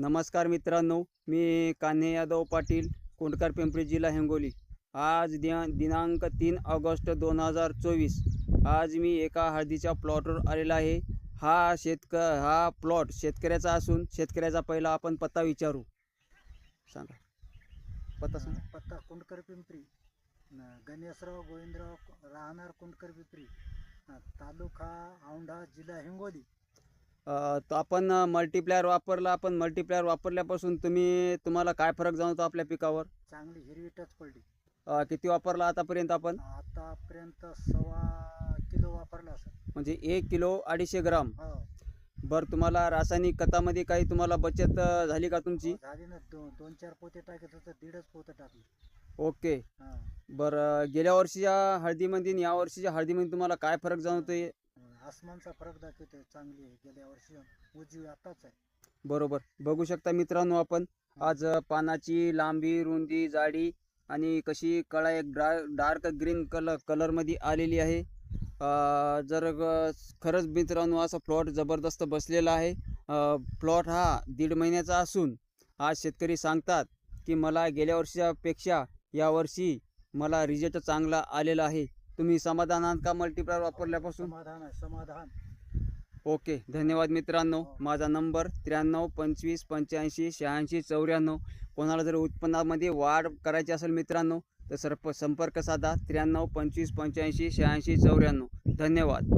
नमस्कार मित्रांनो मी कान्हे यादव पाटील कोंडकर पिंपरी जिल्हा हिंगोली. आज दिना दिनांक तीन ऑगस्ट दोन हजार चोवीस. आज मी एका हळदीच्या प्लॉटवर आलेला आहे. हा शेतक हा प्लॉट शेतकऱ्याचा असून शेतकऱ्याचा पहिला आपण पत्ता विचारू. सांगा. पत्ता सांगा. पत्ता कुंडकर पिंपरी. गणेशराव गोविंदराव राहणार कुंडकर पिंपरी. तालुका औंढा जिल्हा हिंगोली. तर आपण मल्टीप्लायर वापरला आपण मल्टीप्लायर वापरल्यापासून तुम्ही तुम्हाला काय फरक जाणवतो आपल्या पिकावर? चांगली हिरवी टच पडली. अ, किती वापरला आतापर्यंत आपण? आतापर्यंत सव्वा किलो वापरला सर. म्हणजे एक किलो अडीचशे ग्राम. हो. बरं तुम्हाला रासायनिक खतामध्ये काही तुम्हाला बचत अ, झाली का तुमची? हो, झाली ना. दोन दोन चार पोते टाकत होतं दीडच पोते टाकले. ओके. हा. बरं गेल्या वर्षीच्या हळदीमध्ये आणि या वर्षीच्या हळदीमध्ये तुम्हाला काय फरक जाणवतोय? आसमानचा फरक दाखवतोय चांगली आहे. गेल्या वर्षी उजवी आताच आहे. बरोबर. बघू शकता मित्रांनो आपण आज पानाची लांबी रुंदी जाडी आणि कशी कळा एक डार्क डार्क ग्रीन कलर कलरमध्ये आलेली आहे. जर ग- खरंच मित्रांनो असा प्लॉट जबरदस्त बसलेला आहे. प्लॉट हा दीड महिन्याचा असून आज शेतकरी सांगतात की मला गेल्या वर्षापेक्षा यावर्षी मला रिझल्ट चांगला आलेला आहे. तुम्ही समाधान आहात का मल्टीप्लायर वापरल्यापासून? समाधान आहे समाधान. ओके धन्यवाद मित्रांनो. माझा नंबर त्र्याण्णव पंचवीस पंच्याऐंशी शहाऐंशी चौऱ्याण्णव. कोणाला जर उत्पन्नामध्ये वाढ करायची असेल मित्रांनो तर सर्प संपर्क साधा. त्र्याण्णव पंचवीस पंच्याऐंशी शहाऐंशी चौऱ्याण्णव. धन्यवाद.